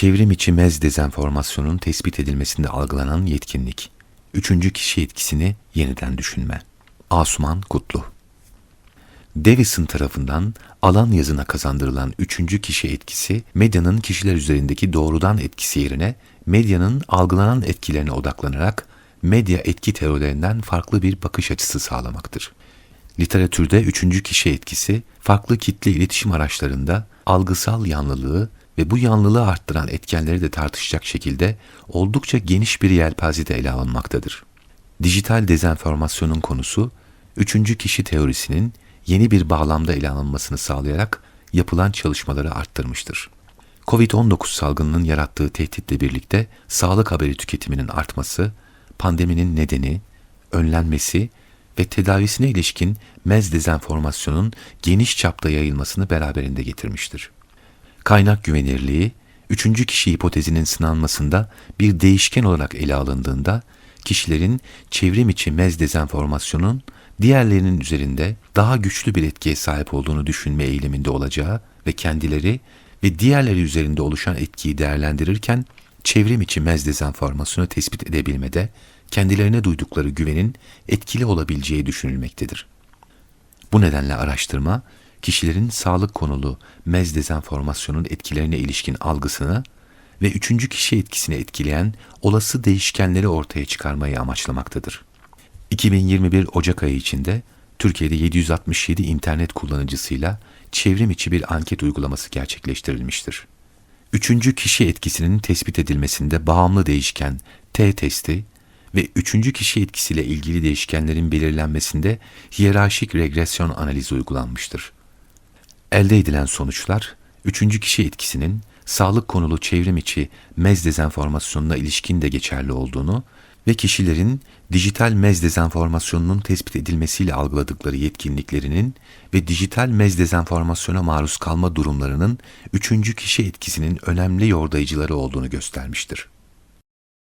Çevrim içi mez dezenformasyonun tespit edilmesinde algılanan yetkinlik. Üçüncü kişi etkisini yeniden düşünme. Asuman Kutlu Davison tarafından alan yazına kazandırılan üçüncü kişi etkisi, medyanın kişiler üzerindeki doğrudan etkisi yerine medyanın algılanan etkilerine odaklanarak medya etki teorilerinden farklı bir bakış açısı sağlamaktır. Literatürde üçüncü kişi etkisi, farklı kitle iletişim araçlarında algısal yanlılığı ve bu yanlılığı arttıran etkenleri de tartışacak şekilde oldukça geniş bir yelpazede ele alınmaktadır. Dijital dezenformasyonun konusu, üçüncü kişi teorisinin yeni bir bağlamda ele alınmasını sağlayarak yapılan çalışmaları arttırmıştır. Covid-19 salgınının yarattığı tehditle birlikte sağlık haberi tüketiminin artması, pandeminin nedeni, önlenmesi ve tedavisine ilişkin mez dezenformasyonun geniş çapta yayılmasını beraberinde getirmiştir. Kaynak güvenirliği, üçüncü kişi hipotezinin sınanmasında bir değişken olarak ele alındığında, kişilerin çevrim içi mez dezenformasyonun diğerlerinin üzerinde daha güçlü bir etkiye sahip olduğunu düşünme eğiliminde olacağı ve kendileri ve diğerleri üzerinde oluşan etkiyi değerlendirirken çevrim içi mez dezenformasyonu tespit edebilmede kendilerine duydukları güvenin etkili olabileceği düşünülmektedir. Bu nedenle araştırma, kişilerin sağlık konulu mez dezenformasyonun etkilerine ilişkin algısını ve üçüncü kişi etkisini etkileyen olası değişkenleri ortaya çıkarmayı amaçlamaktadır. 2021 Ocak ayı içinde Türkiye'de 767 internet kullanıcısıyla çevrim içi bir anket uygulaması gerçekleştirilmiştir. Üçüncü kişi etkisinin tespit edilmesinde bağımlı değişken T testi ve üçüncü kişi etkisiyle ilgili değişkenlerin belirlenmesinde hiyerarşik regresyon analizi uygulanmıştır. Elde edilen sonuçlar, üçüncü kişi etkisinin sağlık konulu çevrim içi mez dezenformasyonuna ilişkin de geçerli olduğunu ve kişilerin dijital mez dezenformasyonunun tespit edilmesiyle algıladıkları yetkinliklerinin ve dijital mez dezenformasyona maruz kalma durumlarının üçüncü kişi etkisinin önemli yordayıcıları olduğunu göstermiştir.